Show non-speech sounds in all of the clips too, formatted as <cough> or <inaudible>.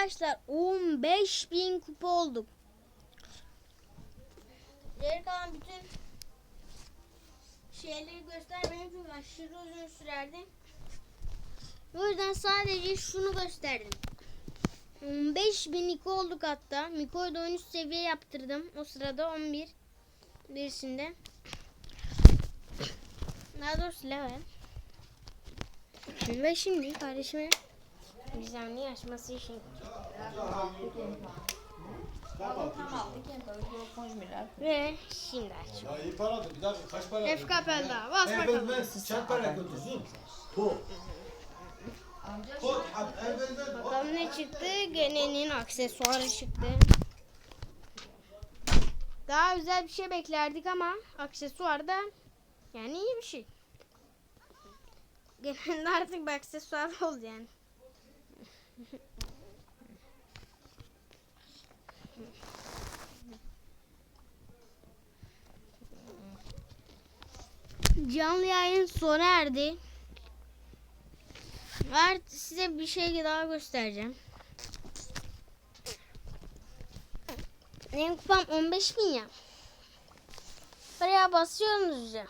Arkadaşlar 15.000 kupa olduk. Geri kalan bütün şeyleri göstermem çok aşırı uzun sürerdi. O yüzden sadece şunu gösterdim. 5002 olduk hatta. Miko'yu da 13 seviye yaptırdım. O sırada 11 birisinde. Daha doğrusu level. Ve şimdi kardeşime gizemli açması için ve şimdi aç. Ya iyi paradı. Bir dakika kaç para? FK Pelda. Bas bakalım. ben çak para götürsün. Bu. Bu. Evvelden Bakalım ne çıktı? Gene'nin aksesuarı çıktı. Daha güzel bir şey beklerdik ama aksesuar da yani iyi bir şey. Gene'nin artık bir aksesuar oldu yani. Canlı yayın sona erdi. Artık size bir şey daha göstereceğim. Benim kupam 15 bin ya. Buraya basıyorsunuz ya.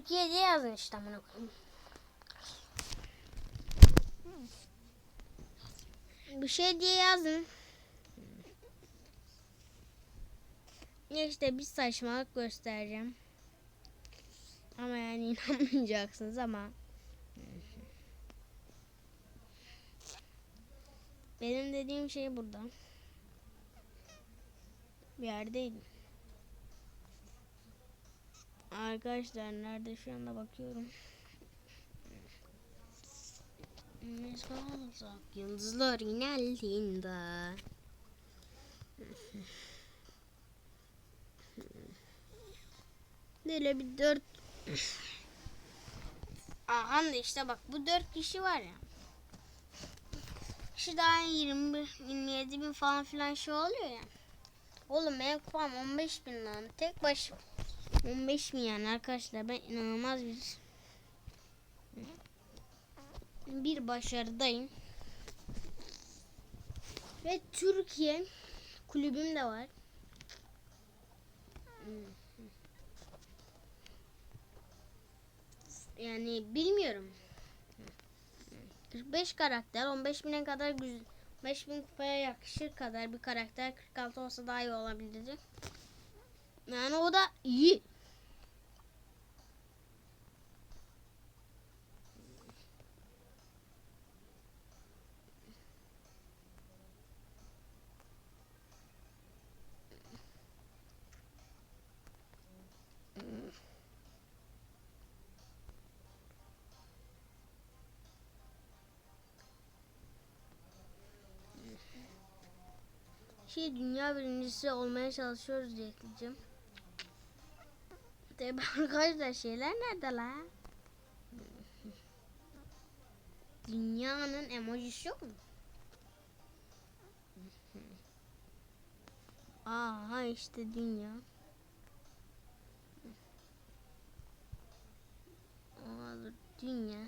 Türkiye diye yazın işte amına koyayım. Bir şey diye yazın. Ya işte bir saçmalık göstereceğim. Ama yani <laughs> inanmayacaksınız ama. Benim dediğim şey burada. Bir yerdeydim. Arkadaşlar nerede şu anda bakıyorum. Biz kalırsak yıldızlar ineldiğinde. Böyle bir dört Aha işte bak bu dört kişi var ya. Kişi daha 21, 27 bin falan filan şey oluyor ya. Oğlum benim kupam 15 bin lan. Tek baş 15 bin yani arkadaşlar ben inanılmaz bir bir başarıdayım. Ve Türkiye kulübüm de var. Yani bilmiyorum. 45 karakter 15 bine kadar güzel 5 bin kupaya yakışır kadar bir karakter 46 olsa daha iyi olabilirdi. Yani o da iyi. Şey dünya birincisi olmaya çalışıyoruz diye ekleyeceğim. Tabi <laughs> arkadaşlar şeyler nerede la? Dünyanın emojisi yok mu? <laughs> Aha işte dünya. Aa, dünya.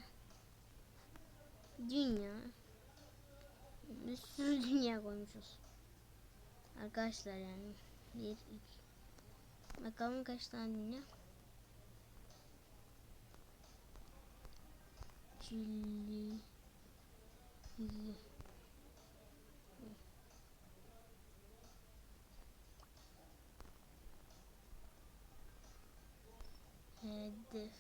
Dünya. Bir sürü <laughs> dünya koymuşuz. Arkadaşlar yani. Bir, iki. Bakalım kaç tane dünya. Çilli. Yüzü. Hedef.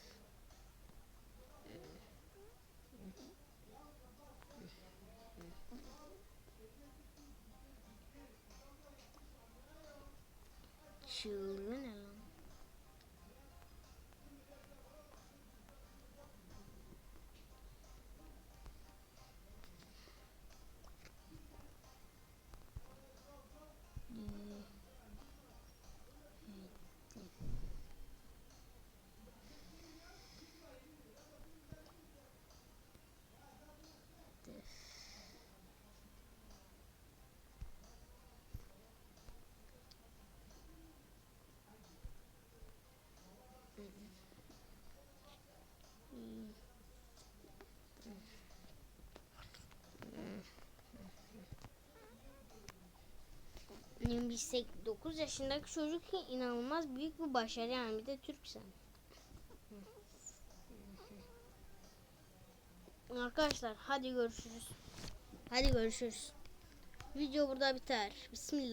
Çılgın ne lan? 28 yaşındaki çocuk inanılmaz büyük bir başarı yani bir de Türksen. Arkadaşlar hadi görüşürüz. Hadi görüşürüz. Video burada biter. Bismillah.